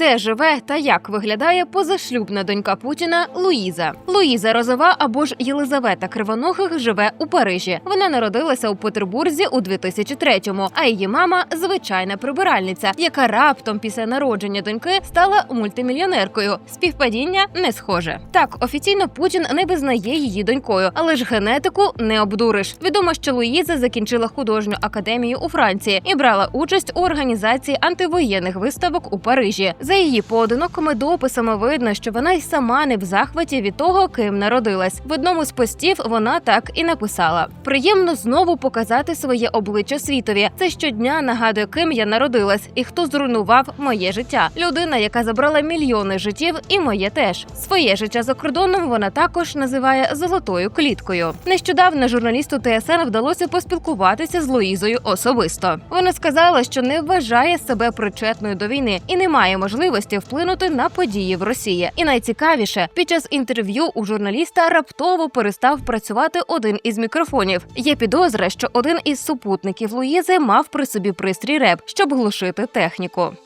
де живе та як виглядає позашлюбна донька Путіна Луїза. Луїза Розова або ж Єлизавета Кривоногих живе у Парижі. Вона народилася у Петербурзі у 2003-му, а її мама звичайна прибиральниця, яка раптом після народження доньки стала мультимільйонеркою. Співпадіння не схоже. Так, офіційно Путін не визнає її донькою, але ж генетику не обдуриш. Відомо, що Луїза закінчила художню академію у Франції і брала участь у організації антивоєнних виставок у Парижі. За її поодинокими дописами видно, що вона й сама не в захваті від того, ким народилась. В одному з постів вона так і написала: приємно знову показати своє обличчя світові. Це щодня нагадує, ким я народилась і хто зруйнував моє життя. Людина, яка забрала мільйони життів, і моє теж своє життя за кордоном. Вона також називає золотою кліткою. Нещодавно журналісту ТСН вдалося поспілкуватися з Луїзою особисто. Вона сказала, що не вважає себе причетною до війни і не має можливості вплинути на події в Росії. І найцікавіше, під час інтерв'ю у журналіста раптово перестав працювати один із мікрофонів. Є підозра, що один із супутників Луїзи мав при собі пристрій РЕП, щоб глушити техніку.